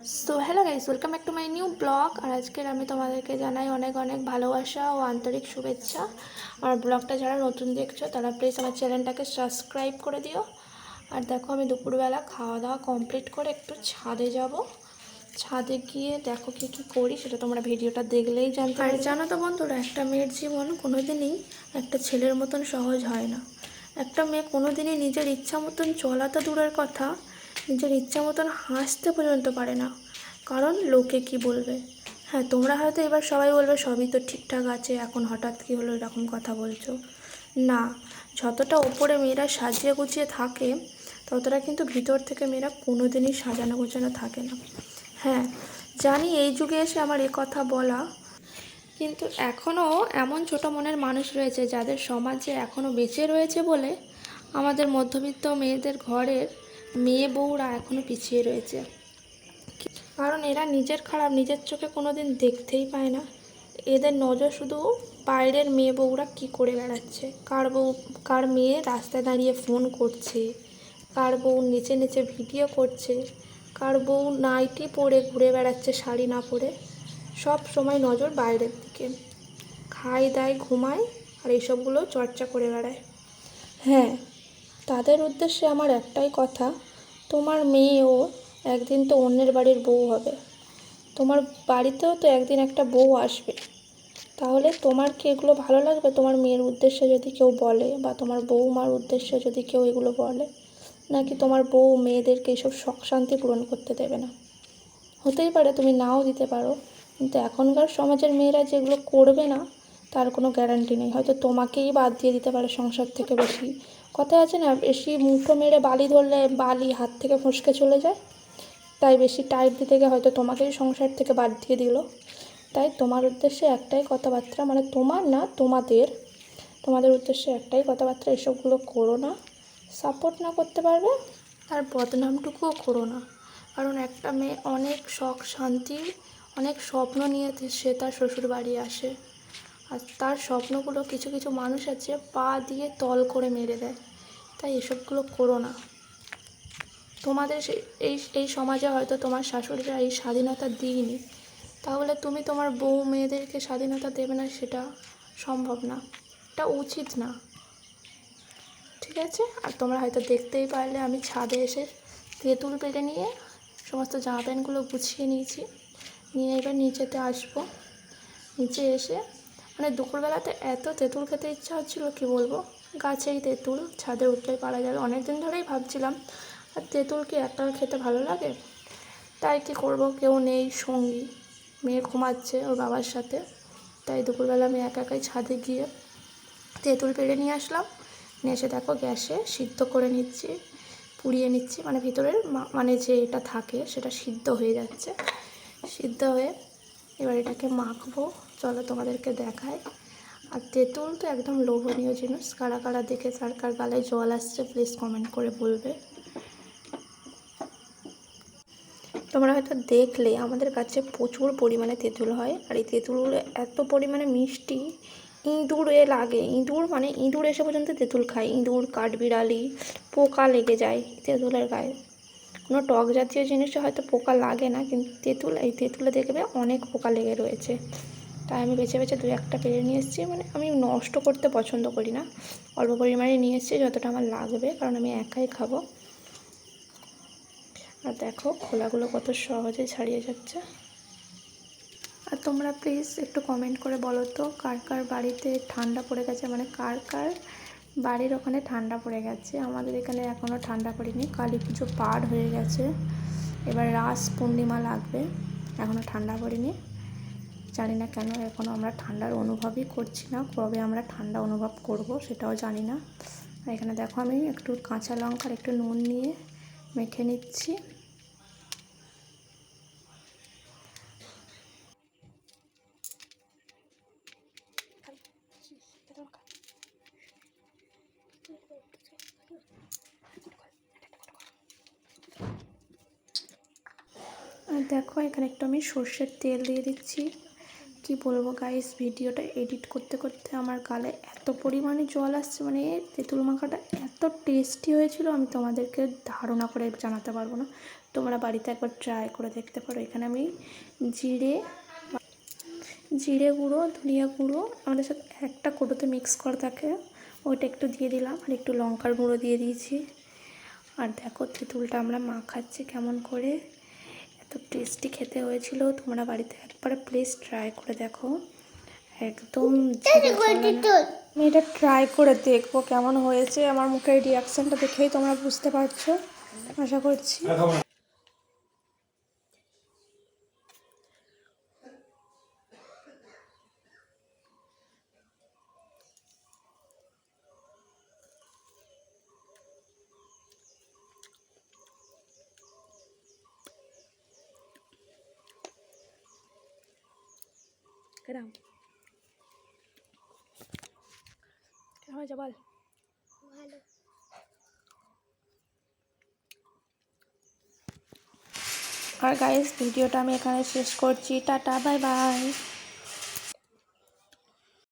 So hello guys welcome back to my new blog আর আজকের আমি তোমাদেরকে জানাই অনেক অনেক ভালোবাসা ও আন্তরিক শুভেচ্ছা। আমার ব্লগটা যারা নতুন দেখছ তারা প্লিজ আমার চ্যানেলটাকে সাবস্ক্রাইব করে দিও। আর দেখো আমি দুপুরবেলা খাওয়া দাওয়া কমপ্লিট করে একটু ছাদে যাব। ছাদে গিয়ে দেখো কি কি করি সেটা তোমরা ভিডিওটা দেখলেই জানতে আর জানো তো বন্ধুরা একটা মেয়ের জীবন কোনোদিনই একটা ছেলের মতন সহজ হয় না। একটা মেয়ে কোনোদিনই নিজের ইচ্ছা মতন চলা তো দূরের কথা নিজের ইচ্ছা মতন হাসতে পর্যন্ত পারে না। কারণ লোকে কি বলবে? হ্যাঁ তোমরা হয়তো এবার সবাই বলবে, সবই তো ঠিকঠাক আছে, এখন হঠাৎ কি হলো এরকম কথা বলছো? না, যতটা ওপরে মেয়েরা সাজিয়ে গুছিয়ে থাকে, ততটা কিন্তু ভিতর থেকে মেয়েরা কোনোদিনই সাজানো গোছানো থাকে না। হ্যাঁ জানি এই যুগে এসে আমার এ কথা বলা, কিন্তু এখনও এমন ছোট মনের মানুষ রয়েছে যাদের সমাজে এখনও বেঁচে রয়েছে বলে আমাদের মধ্যবিত্ত মেয়েদের ঘরের মেয়ে বউরা এখনও পিছিয়ে রয়েছে। কারণ এরা নিজের খারাপ নিজের চোখে কোনো দিন দেখতেই পায় না। এদের নজর শুধু বাইরের মেয়ে বউরা কী করে বেড়াচ্ছে? কার বউ, কার মেয়ে রাস্তায় দাঁড়িয়ে ফোন করছে? কার বউ নেচে নেচে ভিডিও করছে? কার বউ নাইটি পরে ঘুরে বেড়াচ্ছে শাড়ি না পরে? সব সময় নজর বাইরের দিকে। খায় দায়, ঘুমায় আর এইসবগুলো চর্চা করে বেড়ায়। হ্যাঁ তাদের উদ্দেশ্যে আমার একটাই কথা, তোমার মেয়েও একদিন তো অন্যের বাড়ির বউ হবে। তোমার বাড়িতেও তো একদিন একটা বউ আসবে। তাহলে তোমার কি এগুলো ভালো লাগবে? তোমার মেয়ের উদ্দেশ্যে যদি কেউ বলে বা তোমার বউমার উদ্দেশ্যে যদি কেউ এগুলো বলে, নাকি তোমার বউ মেয়েদেরকে এইসব শখ শান্তি পূরণ করতে দেবে না? হতেই পারে তুমি নাও দিতে পারো, কিন্তু এখনকার সমাজের মেয়েরা যেগুলো করবে না, তার কোনো গ্যারান্টি নেই। হয়তো তোমাকেই বাদ দিয়ে দিতে পারে সংসার থেকে বেশি কথায় আছে না, বেশি মুঠো মেরে বালি ধরলে বালি হাত থেকে ফসকে চলে যায়। তাই বেশি টাইট দিতে গিয়ে হয়তো তোমাকেই সংসার থেকে বাদ দিয়ে দিল। তাই তোমার উদ্দেশ্যে একটাই কথাবার্তা মানে তোমার না, তোমাদের। তোমাদের উদ্দেশ্যে একটাই কথাবার্তা, এসবগুলো করো না। সাপোর্ট না করতে পারবে আর বদনামটুকুও করো না। কারণ একটা মেয়ে অনেক শখ, শান্তি, অনেক স্বপ্ন নিয়ে সে তার শ্বশুর বাড়ি আসে। আর তার স্বপ্নগুলো কিছু কিছু মানুষ আছে পা দিয়ে তল করে মেরে দেয়। তাই এসবগুলো করো না। তোমাদের এই এই সমাজে হয়তো তোমার শাশুড়িরা এই স্বাধীনতা দিইনি। তাহলে তুমি তোমার বউ মেয়েদেরকে স্বাধীনতা দেবে না সেটা সম্ভব না। এটা উচিত না। ঠিক আছে? আর তোমরা হয়তো দেখতেই পারলে আমি ছাদে এসে তেঁতুল পেরে নিয়ে সমস্ত জামা প্যান্টগুলো গুছিয়ে নিয়েছি। নিয়ে এবার নিচেতে আসব। নিচে এসে মানে দুপুরবেলাতে এত তেঁতুল খেতে ইচ্ছা হচ্ছিল, কি বলব? গাছেই তেঁতুল, ছাদে উঠলেই পারা যাবে। অনেক দিন ধরেই ভাবছিলাম, আর তেঁতুল কি একটা খেতে ভালো লাগে? তাই কি করব? কেউ নেই, সঙ্গী। মেয়ে ঘুমাচ্ছে ওর বাবার সাথে। তাই দুপুরবেলা আমি একা একাই ছাদে গিয়ে তেঁতুল পেড়ে নিয়ে আসলাম। নিয়ে এসে দেখো গ্যাসে সিদ্ধ করে নিচ্ছি, পুড়িয়ে নিচ্ছি। মানে ভিতরের মানে যে এটা থাকে সেটা সিদ্ধ হয়ে যাচ্ছে। সিদ্ধ হয়ে এবার এটাকে মাখবো। চলো তোমাদেরকে দেখায় আর তেঁতুল তো একদম লোভনীয় জিনিস। কারা কারা দেখে কার কার গালে জল আসছে প্লিজ কমেন্ট করে বলবে। তোমরা হয়তো দেখলে, আমাদের কাছে প্রচুর পরিমাণে তেঁতুল হয়। আর এই তেঁতুল এত পরিমাণে মিষ্টি, ইঁদুরে লাগে। ইঁদুর মানে ইঁদুর এসে পর্যন্ত তেঁতুল খায়। ইঁদুর, কাঠবিড়ালি, পোকা লেগে যায় তেঁতুলের গায়ে। কোনো টক জাতীয় জিনিসে হয়তো পোকা লাগে না, কিন্তু তেঁতুল, এই তেঁতুলে দেখবে অনেক পোকা লেগে রয়েছে। তাই আমি বেছে বেছে দু একটা পেরে নিয়ে এসেছি। মানে আমি নষ্ট করতে পছন্দ করি না। অল্প পরিমাণে নিয়ে এসেছি, যতটা আমার লাগবে, কারণ আমি একাই খাব। আর দেখো, খোলাগুলো কত সহজে ছাড়িয়ে যাচ্ছে। আর তোমরা প্লিজ একটু কমেন্ট করে বলো তো, কার কার বাড়িতে ঠান্ডা পড়ে গেছে? মানে কার কার বাড়ির ওখানে ঠান্ডা পড়ে গেছে? আমাদের এখানে এখনও ঠান্ডা পড়েনি। কালী পুজো পার হয়ে গেছে। এবার রাস পূর্ণিমা লাগবে। এখনও ঠান্ডা পড়েনি। জানি না কেন এখনও আমরা ঠান্ডার অনুভবই করছি না, কবে আমরা ঠান্ডা অনুভব করব সেটাও জানি না। এখানে দেখো আমি একটু কাঁচা লঙ্কার একটু নুন নিয়ে মেখে নিচ্ছি। দেখো এখানে একটু আমি সর্ষের তেল দিয়ে দিচ্ছি। কি বলব গাইস ভিডিওটা এডিট করতে করতে আমার গালে এত পরিমাণে জল আসছে মানে তেঁতুল মাখাটা এত টেস্টি হয়েছিল, আমি তোমাদেরকে ধারণা করে জানাতে পারব না। তোমরা বাড়িতে একবার ট্রাই করে দেখতে পারো। এখানে আমি জিরে জিরে গুঁড়ো, ধনিয়া গুঁড়ো, আমাদের সাথে একটা কোটোতে মিক্স করা থাকে। ওইটা একটু দিয়ে দিলাম, আর একটু লঙ্কার গুঁড়ো দিয়ে দিয়েছি। আর দেখো তেঁতুলটা আমরা মাখাচ্ছি কেমন করে। এত টেস্টি খেতে হয়েছিল তোমরা বাড়িতে একবার প্লিজ ট্রাই করে দেখো। একদম। আমি এটা ট্রাই করে দেখব কেমন হয়েছে। আমার মুখের রিয়াকশানটা দেখেই তোমরা বুঝতে পারছ। আশা করছি। কেরাম কেমন হয়েছে বল? আর গাইস ভিডিওটা আমি এখানে শেষ করছি। Tata bye bye